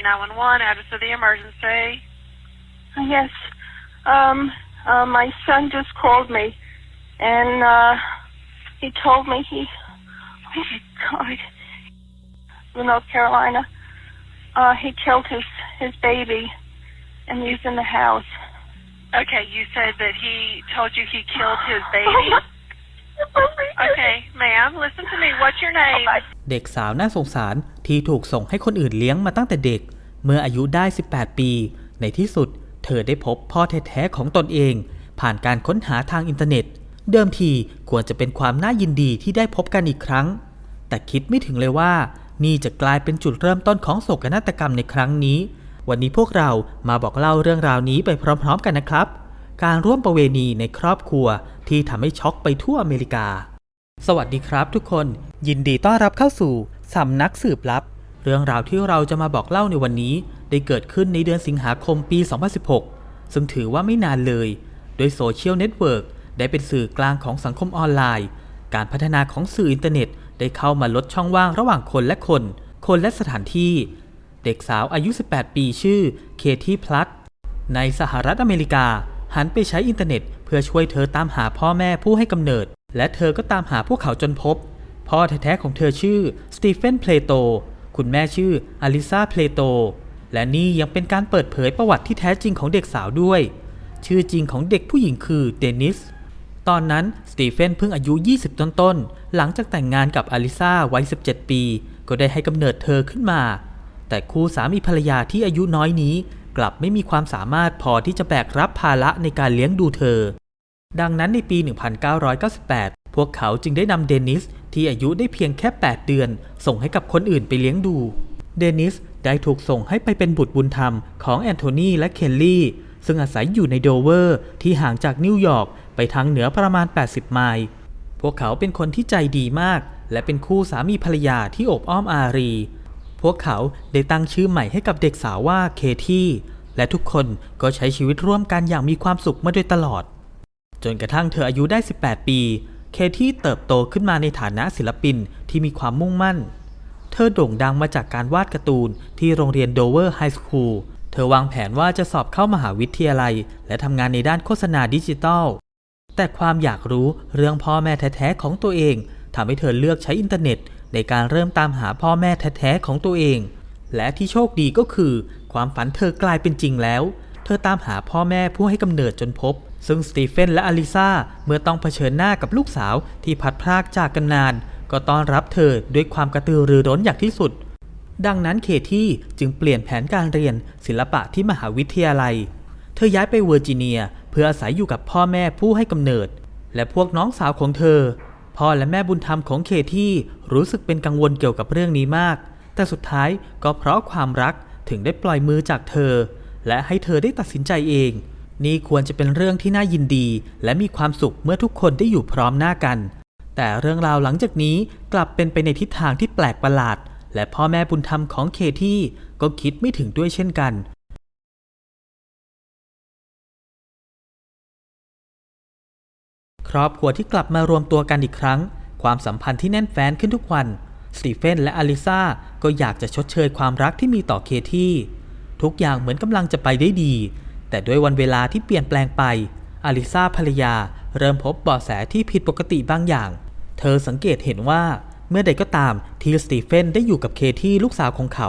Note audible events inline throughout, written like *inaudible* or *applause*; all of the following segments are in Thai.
Missouri 911. Address of the emergency. Yes. Um, uh, my son just called me, and uh, he told me he, oh my God, from North Carolina, uh, he killed his his baby, and he's in the house. Okay, you said that he told you he killed his *laughs* baby. Okay, ma'am, listen to me. What's your name? เด็กสาวน่าสงสารที่ถูกส่งให้คนอื่นเลี้ยงมาตั้งแต่เด็ก เมื่ออายุได้ 18 ปี ในที่สุด เธอได้พบพ่อแท้ๆของตนเอง ผ่านการค้นหาทางอินเทอร์เน็ต เดิมทีควรจะเป็นความน่ายินดีที่ได้พบกันอีกครั้ง แต่คิดไม่ถึงเลยว่า นี่จะกลายเป็นจุดเริ่มต้นของโศกนาฏกรรมในครั้งนี้ วันนี้พวกเรามาบอกเล่าเรื่องราวนี้ไปพร้อม ๆ กันนะครับ การร่วมประเวณีในครอบครัวที่ทำให้ช็อกไปทั่วอเมริกา สวัสดีครับทุกคน ยินดีต้อนรับเข้าสู่สำนักสืบลับ เรื่องราวที่เราจะมาบอกเล่าในวันนี้ ได้เกิดขึ้นในเดือนสิงหาคมปี 2016 ซึ่งถือว่าไม่นานเลย โดยโซเชียลเน็ตเวิร์กได้เป็นสื่อกลางของสังคมออนไลน์ การพัฒนาของสื่ออินเทอร์เน็ต ได้เข้ามาลดช่องว่างระหว่างคนและคน คนและสถานที่ เด็กสาวอายุ 18 ปีชื่อเคที่พลัตในสหรัฐอเมริกา หันไปใช้อินเทอร์เน็ต เพื่อช่วยเธอตามหาพ่อแม่ผู้ให้กำเนิด และเธอก็ตามหาพวกเขาจนพบ พ่อแท้ๆของเธอชื่อสตีเฟนเพลโต คุณแม่ชื่ออลิซาเพลโต และนี่ยังเป็นการเปิดเผยประวัติที่แท้จริงของเด็กสาวด้วย ชื่อจริงของเด็กผู้หญิงคือเดนิส ตอนนั้นสตีเฟนเพิ่งอายุ 20 ต้นๆ หลังจากแต่งงานกับอลิซาวัย 17 ปี ก็ได้ให้กำเนิดเธอขึ้นมา แต่คู่สามีภรรยาที่อายุน้อยนี้ กลับไม่มีความสามารถพอที่จะแบกรับภาระในการเลี้ยงดูเธอ ดังนั้นในปี 1998 พวกเขาจึงได้นำเดนิสที่อายุได้เพียงแค่ 8 เดือน ส่งให้กับคนอื่นไปเลี้ยงดู เดนิสได้ถูกส่งให้ไปเป็นบุตรบุญธรรมของแอนโทนีและเคลลี่ซึ่งอาศัยอยู่ในโดเวอร์ ที่ห่างจากนิวยอร์กไปทางเหนือประมาณ 80 ไมล์ พวกเขาเป็นคนที่ใจดีมาก และเป็นคู่สามีภรรยาที่อบอ้อมอารี พวกเขาได้ตั้งชื่อใหม่ให้กับเด็กสาวว่าเคที่ และทุกคนก็ใช้ชีวิตร่วมกันอย่างมีความสุขมาโดยตลอด จนกระทั่งเธออายุได้ 18 ปี เคที่เติบโตขึ้นมาในฐานะศิลปินที่มีความมุ่งมั่น เธอโด่งดังมาจากการวาดการ์ตูนที่โรงเรียนโดเวอร์ไฮสคูล เธอวางแผนว่าจะสอบเข้ามหาวิทยาลัย และทำงานในด้านโฆษณาดิจิทัล แต่ความอยากรู้เรื่องพ่อแม่แท้ๆของตัวเองทำให้เธอเลือกใช้อินเทอร์เน็ต ในการเริ่มตามหาพ่อแม่แท้ๆของตัวเอง และที่โชคดีก็คือ ความฝันเธอกลายเป็นจริงแล้ว อตามหาพ่อแม่ผู้ให้กำเนิดจนพบ ซึ่งสตีเฟนและอลิซาเมื่อต้องเผชิญหน้ากับลูกสาวที่พัดพรากจากกันนาน ก็ต้อนรับเธอด้วยความกระตือรือร้นอย่างที่สุด ดังนั้นเคที่จึงเปลี่ยนแผนการเรียนศิลปะที่มหาวิทยาลัย เธอย้ายไปเวอร์จิเนีย เพื่ออาศัยอยู่กับพ่อแม่ผู้ให้กำเนิด และพวกน้องสาวของเธอ พ่อและแม่บุญธรรมของเคที่รู้สึกเป็นกังวลเกี่ยวกับเรื่องนี้มาก แต่สุดท้ายก็เพราะความรักถึงได้ปล่อยมือจากเธอ และให้เธอได้ตัดสินใจเอง นี่ควรจะเป็นเรื่องที่น่ายินดี และมีความสุขเมื่อทุกคนได้อยู่พร้อมหน้ากัน แต่เรื่องราวหลังจากนี้กลับเป็นไปในทิศทางที่แปลกประหลาด และพ่อแม่บุญธรรมของเคที่ก็คิดไม่ถึงด้วยเช่นกันครอบครัวที่กลับมารวมตัวกันอีกครั้ง ความสัมพันธ์ที่แน่นแฟ้นขึ้นทุกวันสตีเฟนและอลิซาก็อยากจะชดเชยความรักที่มีต่อเคที่ ทุกอย่างเหมือนกำลังจะไปได้ดี แต่ด้วยวันเวลาที่เปลี่ยนแปลงไป อลิซาภรรยาเริ่มพบเบาะแสที่ผิดปกติบางอย่าง เธอสังเกตเห็นว่าเมื่อใดก็ตามที่สตีเฟนได้อยู่กับเคที่ลูกสาวของเขา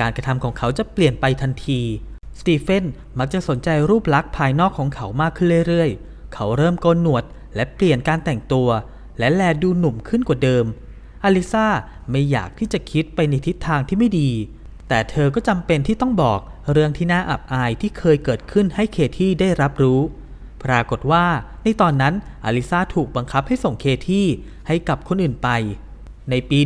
การกระทำของเขาจะเปลี่ยนไปทันที สตีเฟนมักจะสนใจรูปลักษณ์ภายนอกของเขามากขึ้นเรื่อยๆ เขาเริ่มโกนหนวดและเปลี่ยนการแต่งตัว และแลดูหนุ่มขึ้นกว่าเดิม อลิซาไม่อยากที่จะคิดไปในทิศทางที่ไม่ดี แต่เธอก็จำเป็นที่ต้องบอกเรื่องที่น่าอับอายที่เคยเกิดขึ้นให้เคที่ได้รับรู้ ปรากฏว่าในตอนนั้นอลิซาถูกบังคับให้ส่งเคที่ให้กับคนอื่นไป ในปี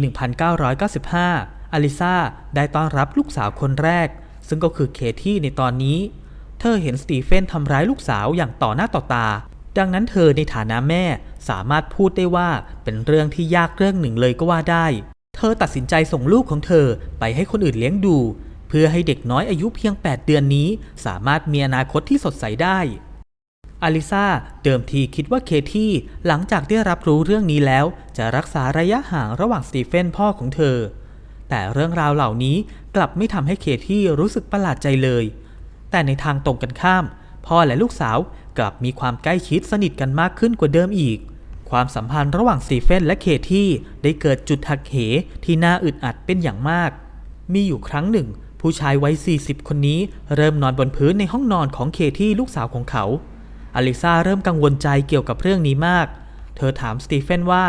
1995 อลิซาได้ต้อนรับลูกสาวคนแรก ซึ่งก็คือเคที่ในตอนนี้ เธอเห็นสตีเฟนทำร้ายลูกสาวอย่างต่อหน้าต่อตา ดังนั้นเธอในฐานะแม่สามารถพูดได้ว่าเป็นเรื่องที่ยากเรื่องหนึ่งเลยก็ว่าได้ เธอตัดสินใจส่งลูกของเธอไปให้คนอื่นเลี้ยงดู เพื่อให้เด็กน้อยอายุเพียง 8 เดือนนี้ สามารถมีอนาคตที่สดใสได้อลิซาเดิมทีคิดว่าเคที่หลังจากได้รับรู้เรื่องนี้แล้ว จะรักษาระยะห่างระหว่างสตีเฟนพ่อของเธอ แต่เรื่องราวเหล่านี้กลับไม่ทำให้เคที่รู้สึกประหลาดใจเลย แต่ในทางตรงกันข้าม พ่อและลูกสาวกลับมีความใกล้ชิดสนิทกันมากขึ้นกว่าเดิมอีก ความสัมพันธ์ระหว่างสตีเฟนและเคที่ได้เกิดจุดหักเหที่น่าอึดอัดเป็นอย่างมาก มีอยู่ครั้งหนึ่ง ผู้ชายวัย 40 คนนี้เริ่มนอนบนพื้นในห้องนอนของเคที่ลูกสาวของเขา อลิซาเริ่มกังวลใจเกี่ยวกับเรื่องนี้มาก เธอถามสตีเฟนว่า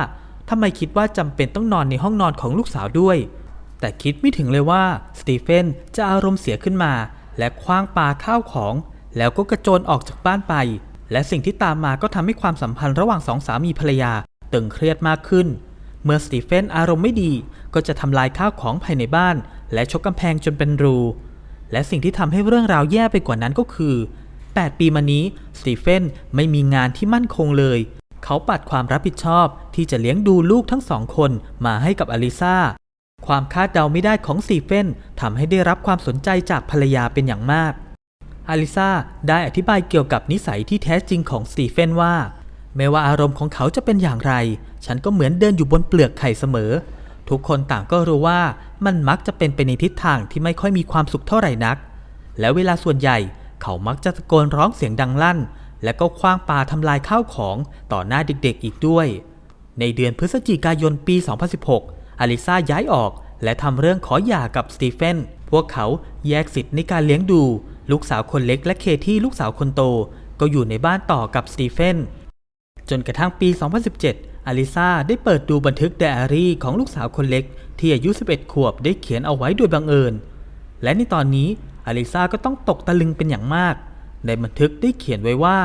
ทำไมคิดว่าจำเป็นต้องนอนในห้องนอนของลูกสาวด้วย แต่คิดไม่ถึงเลยว่าสตีเฟนจะอารมณ์เสียขึ้นมา และคว้างปาข้าวของ แล้วก็กระโจนออกจากบ้านไป และสิ่งที่ตามมาก็ทำให้ความสัมพันธ์ระหว่างสองสามีภรรยา ตึงเครียดมากขึ้น เมื่อสตีเฟนอารมณ์ไม่ดี ก็จะทำลายข้าวของภายในบ้าน และชกกำแพงจนเป็นรู และสิ่งที่ทำให้เรื่องราวแย่ไปกว่านั้นก็คือ 8 ปีมานี้สตีเฟนไม่มีงานที่มั่นคงเลย เขาปัดความรับผิดชอบที่จะเลี้ยงดูลูกทั้งสองคนมาให้กับอลิซาความคาดเดาไม่ได้ของสตีเฟนทำให้ได้รับความสนใจจากภรรยาเป็นอย่างมาก อลิซาได้อธิบายเกี่ยวกับนิสัยที่แท้จริงของสตีเฟนว่า ไม่ว่าอารมณ์ของเขาจะเป็นอย่างไร ฉันก็เหมือนเดินอยู่บนเปลือกไข่เสมอ ทุกคนต่างก็รู้ว่ามันมักจะเป็นไปในทิศทางที่ไม่ค่อยมีความสุขเท่าไหร่นัก แล้วเวลาส่วนใหญ่เขามักจะตะโกนร้องเสียงดังลั่น และก็คว้างปาทำลายข้าวของต่อหน้าเด็กๆอีกด้วย ในเดือนพฤศจิกายนปี 2016 อลิซาย้ายออกและทำเรื่องขอหย่ากับสตีเฟน พวกเขาแยกสิทธิ์ในการเลี้ยงดู ลูกสาวคนเล็กและเคที่ลูกสาวคนโต ก็อยู่ในบ้านต่อกับสตีเฟน จนกระทั่งปี 2017 อลิซาได้เปิดดูบันทึกไดอารี่ของลูกสาวคนเล็ก ที่อายุ 11 ขวบได้เขียนเอาไว้โดยบังเอิญ และในตอนนี้อลิซาก็ต้องตกตะลึงเป็นอย่างมาก ในบันทึกได้เขียนไว้ว่า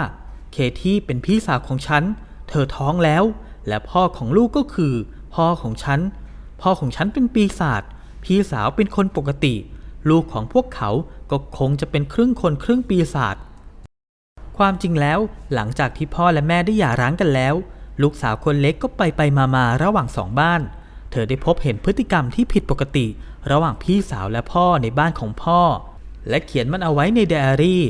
เคที่เป็นพี่สาวของฉัน เธอท้องแล้ว และพ่อของลูกก็คือ พ่อของฉัน พ่อของฉันเป็นปีศาจพี่สาวเป็นคนปกติ ลูกของพวกเขา ก็คงจะเป็นครึ่งคนครึ่งปีศาจความจริงแล้วหลังจากที่พ่อและแม่ได้หย่าร้างกันแล้ว ลูกสาวคนเล็กก็ไปไปมามาระหว่างสองบ้าน เธอได้พบเห็นพฤติกรรมที่ผิดปกติ ระหว่างพี่สาวและพ่อในบ้านของพ่อ และเขียนมันเอาไว้ในไดอารี่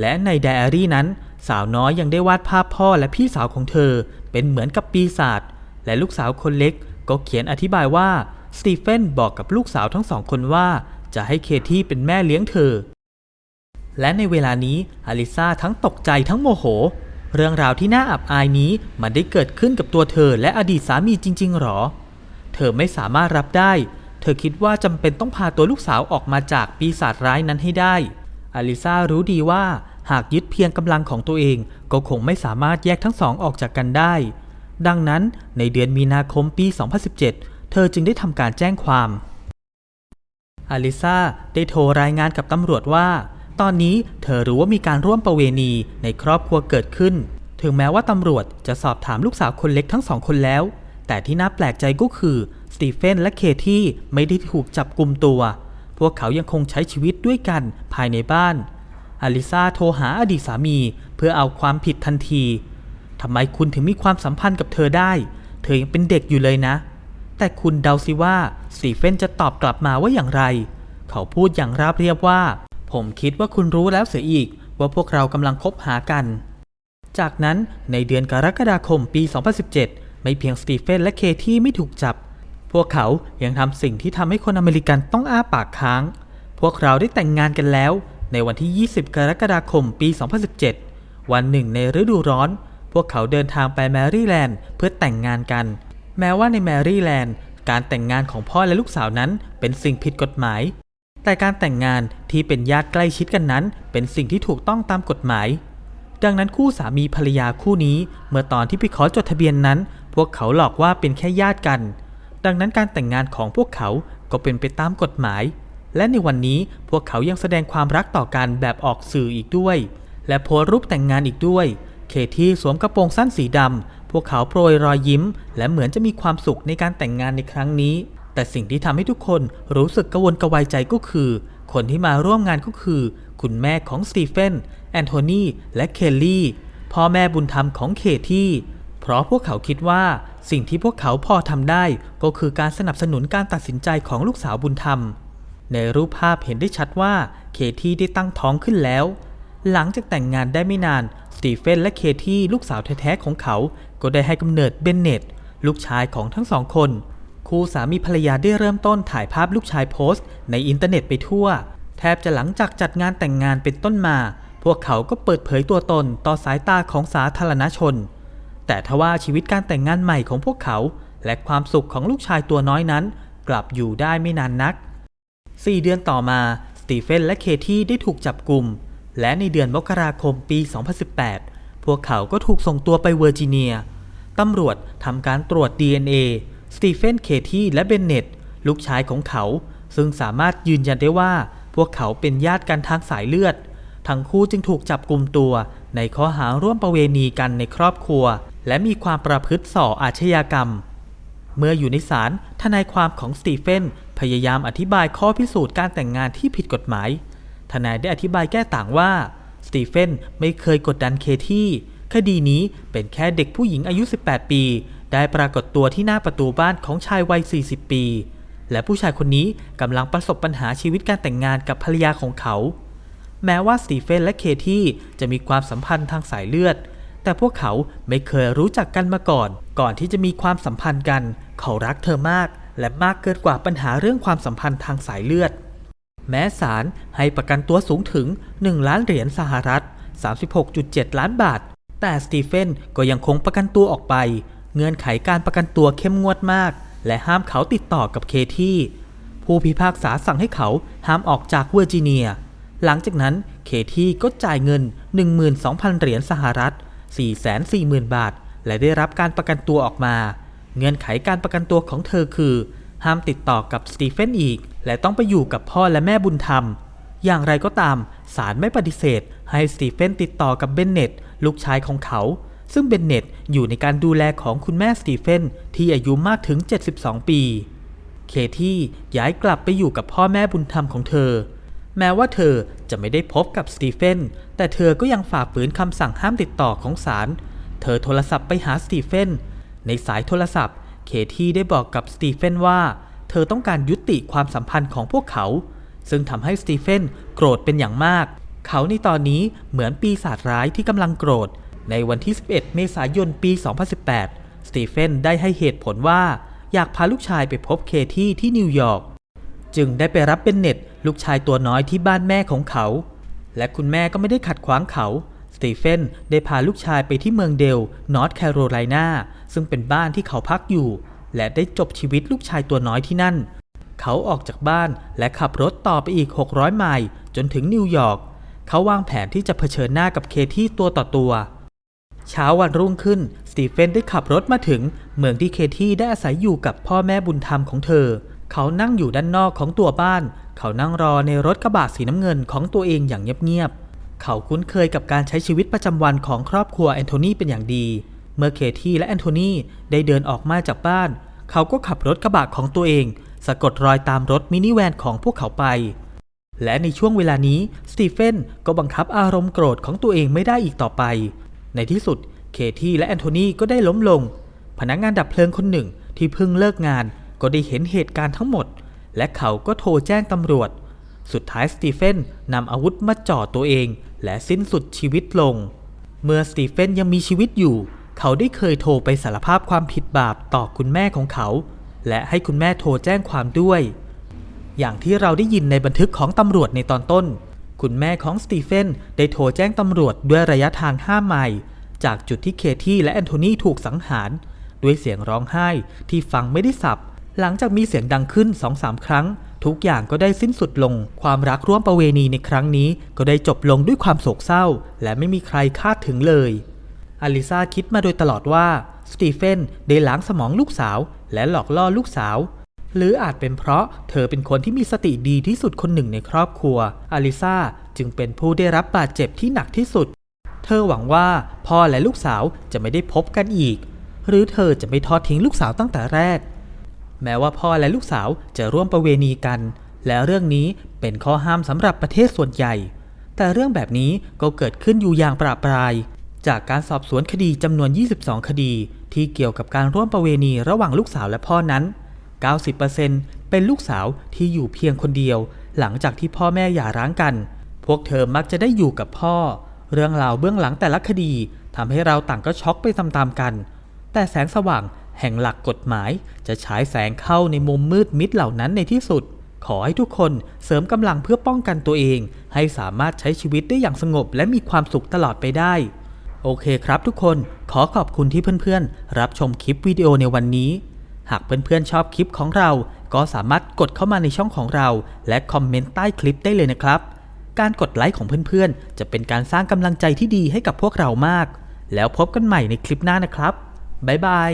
และในไดอารี่นั้น สาวน้อยยังได้วาดภาพพ่อและพี่สาวของเธอ เป็นเหมือนกับปีศาจและลูกสาวคนเล็กก็เขียนอธิบายว่าสตีเฟนบอกกับลูกสาวทั้งสองคนว่า จะให้เคที่เป็นแม่เลี้ยงเธอ และในเวลานี้อลิซาทั้งตกใจทั้งโมโห เรื่องราวที่น่าอับอายนี้มันได้เกิดขึ้นกับตัวเธอและอดีตสามีจริง ๆหรอ เธอไม่สามารถรับได้ เธอคิดว่าจำเป็นต้องพาตัวลูกสาวออกมาจากปีศาจร้ายนั้นให้ได้อลิซารู้ดีว่าหากยึดเพียงกำลังของตัวเองก็คงไม่สามารถแยกทั้งสองออกจากกันได้ ดังนั้นในเดือนมีนาคมปี 2017 เธอจึงได้ทำการแจ้งความ อลิซาได้โทรรายงานกับตำรวจว่า ตอนนี้เธอรู้ว่ามีการร่วมประเวณีในครอบครัวเกิดขึ้น ถึงแม้ว่าตำรวจจะสอบถามลูกสาวคนเล็กทั้งสองคนแล้ว แต่ที่น่าแปลกใจก็คือ สตีเฟนและเคที่ไม่ได้ถูกจับกลุ่มตัว พวกเขายังคงใช้ชีวิตด้วยกันภายในบ้านอลิซาโทรหาอดีตสามี เพื่อเอาความผิดทันทีทำไมคุณถึงมีความสัมพันธ์กับเธอได้ เธอยังเป็นเด็กอยู่เลยนะ แต่คุณเดาสิว่าสตีเฟนจะตอบกลับมาว่าอย่างไร เขาพูดอย่างราบเรียบว่า ผมคิดว่าคุณรู้แล้วเสียอีก ว่าพวกเรากำลังคบหากัน จากนั้นในเดือนกรกฎาคมปี 2017 ไม่เพียงสตีเฟนและเคที่ไม่ถูกจับ พวกเขายังทำสิ่งที่ทำให้คนอเมริกันต้องอ้าปากค้าง พวกเราได้แต่งงานกันแล้ว ในวันที่ 20 กรกฎาคมปี 2017 วันหนึ่งในฤดูร้อน พวกเขาเดินทางไปแมรี่แลนด์เพื่อแต่งงานกัน แม้ว่าในแมรี่แลนด์การแต่งงานของพ่อและลูกสาวนั้นเป็นสิ่งผิดกฎหมาย แต่การแต่งงานที่เป็นญาติใกล้ชิดกันนั้น เป็นสิ่งที่ถูกต้องตามกฎหมาย ดังนั้นคู่สามีภรรยาคู่นี้ เมื่อตอนที่ไปขอจดทะเบียนนั้น พวกเขาหลอกว่าเป็นแค่ญาติกัน ดังนั้นการแต่งงานของพวกเขาก็เป็นไปตามกฎหมาย และในวันนี้พวกเขายังแสดงความรักต่อกันแบบออกสื่ออีกด้วย และโพสรูปแต่งงานอีกด้วย เคที่สวมกระโปรงสั้นสีดำ พวกเขาโปรยรอยยิ้ม และเหมือนจะมีความสุขในการแต่งงานในครั้งนี้ แต่สิ่งที่ทำให้ทุกคนรู้สึกกระวนกระวายใจก็คือ คนที่มาร่วมงานก็คือ คุณแม่ของสตีเฟน แอนโทนีและเคลลี่ พ่อแม่บุญธรรมของเคที่ เพราะพวกเขาคิดว่าสิ่งที่พวกเขาพอทำได้ ก็คือการสนับสนุนการตัดสินใจของลูกสาวบุญธรรม ในรูปภาพเห็นได้ชัดว่าเคที่ได้ตั้งท้องขึ้นแล้ว หลังจากแต่งงานได้ไม่นาน ตีเฟนและเคที่ลูกสาวแท้ๆของเขา ก็ได้ให้กำเนิดเบนเนตลูกชายของทั้งสองคนคคู่สามีภรรยาได้เริ่มต้นถ่ายภาพลูกชายโพสต์ ในอินเทอร์เน็ตไปทั่ว แทบจะหลังจากจัดงานแต่งงานเป็นต้นมา พวกเขาก็เปิดเผยตัวตนต่อสายตาของสาธารณชน แต่ทว่าชีวิตการแต่งงานใหม่ของพวกเขา และความสุขของลูกชายตัวน้อยนั้น กลับอยู่ได้ไม่นานนัก 4 เดือนต่อมาสตีเฟนและเคที่ได้ถูกจับกลุ่ม และในเดือนมกราคมปี 2018 พวกเขาก็ถูกส่งตัวไปเวอร์จิเนีย ตำรวจทำการตรวจ DNA สตีเฟน เคที่และเบนเน็ต ลูกชายของเขา ซึ่งสามารถยืนยันได้ว่าพวกเขาเป็นญาติกันทางสายเลือด ทั้งคู่จึงถูกจับกลุ่มตัวในข้อหาร่วมประเวณีกันในครอบครัว และมีความประพฤติส่ออาชญากรรม เมื่ออยู่ในศาลทนายความของสตีเฟนพยายามอธิบายข้อพิสูจน์การแต่งงานที่ผิดกฎหมาย ทนายได้อธิบายแก้ต่างว่า สตีเฟนไม่เคยกดดันเคที่ คดีนี้เป็นแค่เด็กผู้หญิงอายุ 18 ปี ได้ปรากฏตัวที่หน้าประตูบ้านของชายวัย 40 ปี และผู้ชายคนนี้กำลังประสบปัญหาชีวิตการแต่งงานกับภรรยาของเขา แม้ว่าสตีเฟนและเคที่จะมีความสัมพันธ์ทางสายเลือด แต่พวกเขาไม่เคยรู้จักกันมาก่อน ก่อนที่จะมีความสัมพันธ์กัน เขารักเธอมาก และมากเกินกว่าปัญหาเรื่องความสัมพันธ์ทางสายเลือด แม้ศาลให้ประกันตัวสูงถึง 1 ล้านเหรียญสหรัฐ 36.7 ล้านบาท แต่สตีเฟนก็ยังคงประกันตัวออกไป เงื่อนไขการประกันตัวเข้มงวดมาก และห้ามเขาติดต่อกับเคที่ ผู้พิพากษาสั่งให้เขาห้ามออกจากเวอร์จิเนีย หลังจากนั้นเคที่ก็จ่ายเงิน 12,000 เหรียญสหรัฐ 440,000 บาท และได้รับการประกันตัวออกมา เงื่อนไขการประกันตัวของเธอคือ ห้ามติดต่อกับสตีเฟนอีก และต้องไปอยู่กับพ่อและแม่บุญธรรม อย่างไรก็ตามศาลไม่ปฏิเสธ ให้สตีเฟนติดต่อกับเบนเน็ตลูกชายของเขา ซึ่งเบนเน็ตอยู่ในการดูแลของคุณแม่สตีเฟนที่อายุมากถึง 72 ปี เคที่ย้ายกลับไปอยู่กับพ่อแม่บุญธรรมของเธอ แม้ว่าเธอจะไม่ได้พบกับสตีเฟนแต่เธอก็ยังฝ่าฝืนคำสั่งห้ามติดต่อของศาลเธอโทรศัพท์ไปหาสตีเฟนในสายโทรศัพท์ เคที่ได้บอกกับสตีเฟนว่า เธอต้องการยุติความสัมพันธ์ของพวกเขา ซึ่งทำให้สตีเฟนโกรธเป็นอย่างมาก เขาในตอนนี้เหมือนปีศาจร้ายที่กำลังโกรธ ในวันที่ 11 เมษายนปี 2018 สตีเฟนได้ให้เหตุผลว่าอยากพาลูกชายไปพบเคที่ที่นิวยอร์ก จึงได้ไปรับเบนเน็ตลูกชายตัวน้อยที่บ้านแม่ของเขา และคุณแม่ก็ไม่ได้ขัดขวางเขาสตีเฟนได้พาลูกชายไปที่เมืองเดลนอร์ทแคโรไลนาซึ่งเป็นบ้านที่เขาพักอยู่ และได้จบชีวิตลูกชายตัวน้อยที่นั่น เขาออกจากบ้านและขับรถต่อไปอีก 600 ไมล์จนถึงนิวยอร์ก เขาวางแผนที่จะเผชิญหน้ากับเคที่ตัวต่อตัว เช้าวันรุ่งขึ้น สตีเฟนได้ขับรถมาถึง เมืองที่เคที่ได้อาศัยอยู่กับพ่อแม่บุญธรรมของเธอ เขานั่งอยู่ด้านนอกของตัวบ้าน เขานั่งรอในรถกระบะสีน้ำเงินของตัวเองอย่างเงียบๆ เขาคุ้นเคยกับการใช้ชีวิตประจำวันของครอบครัวแอนโทนีเป็นอย่างดี เมื่อเคที่และแอนโทนีได้เดินออกมาจากบ้าน เขาก็ขับรถกระบะของตัวเอง สะกดรอยตามรถมินิแวนของพวกเขาไป และในช่วงเวลานี้สตีเฟนก็บังคับอารมณ์โกรธของตัวเองไม่ได้อีกต่อไป ในที่สุดเคที่และแอนโทนีก็ได้ล้มลง พนักงานดับเพลิงคนหนึ่งที่เพิ่งเลิกงานก็ได้เห็นเหตุการณ์ทั้งหมด และเขาก็โทรแจ้งตำรวจ สุดท้ายสตีเฟนนำอาวุธมาจ่อตัวเอง และสิ้นสุดชีวิตลง เมื่อสตีเฟนยังมีชีวิตอยู่ เขาได้เคยโทรไปสารภาพความผิดบาปต่อคุณแม่ของเขา และให้คุณแม่โทรแจ้งความด้วย อย่างที่เราได้ยินในบันทึกของตำรวจในตอนต้น คุณแม่ของสตีเฟนได้โทรแจ้งตำรวจด้วยระยะทาง 5 ไมล์จากจุดที่เคที่และแอนโทนีถูกสังหาร ด้วยเสียงร้องไห้ที่ฟังไม่ได้สับ หลังจากมีเสียงดังขึ้น2-3ครั้ง ทุกอย่างก็ได้สิ้นสุดลง ความรักร่วมประเวณีในครั้งนี้ ก็ได้จบลงด้วยความโศกเศร้า และไม่มีใครคาดถึงเลย อลิซาคิดมาโดยตลอดว่าสตีเฟนได้ล้างสมองลูกสาว และหลอกล่อลูกสาว หรืออาจเป็นเพราะเธอเป็นคนที่มีสติดีที่สุดคนหนึ่งในครอบครัว อลิซาจึงเป็นผู้ได้รับบาดเจ็บที่หนักที่สุด เธอหวังว่าพ่อและลูกสาวจะไม่ได้พบกันอีก หรือเธอจะไม่ทอดทิ้งลูกสาวตั้งแต่แรก แม้ว่าพ่อและลูกสาวจะร่วมประเวณีกัน และเรื่องนี้เป็นข้อห้ามสำหรับประเทศส่วนใหญ่ แต่เรื่องแบบนี้ก็เกิดขึ้นอยู่อย่างประปราย จากการสอบสวนคดีจำนวน 22 คดี ที่เกี่ยวกับการร่วมประเวณีระหว่างลูกสาวและพ่อนั้น 90%เป็นลูกสาวที่อยู่เพียงคนเดียว หลังจากที่พ่อแม่หย่าร้างกัน พวกเธอมักจะได้อยู่กับพ่อ เรื่องราวเบื้องหลังแต่ละคดีทำให้เราต่างก็ช็อกไปตามๆกัน แต่แสงสว่างแห่งหลักกฎหมายจะฉายแสงเข้าในมุมมืดมิดเหล่านั้นในที่สุด ขอให้ทุกคนเสริมกำลังเพื่อป้องกันตัวเอง ให้สามารถใช้ชีวิตได้อย่างสงบและมีความสุขตลอดไปได้ โอเคครับทุกคนขอขอบคุณที่เพื่อนๆ รับชมคลิปวิดีโอในวันนี้ หากเพื่อนๆชอบคลิปของเรา ก็สามารถกดเข้ามาในช่องของเรา และคอมเมนต์ใต้คลิปได้เลยนะครับ การกดไลค์ของเพื่อนๆ จะเป็นการสร้างกำลังใจที่ดีให้กับพวกเรามาก แล้วพบกันใหม่ในคลิปหน้านะครับ บ๊ายบาย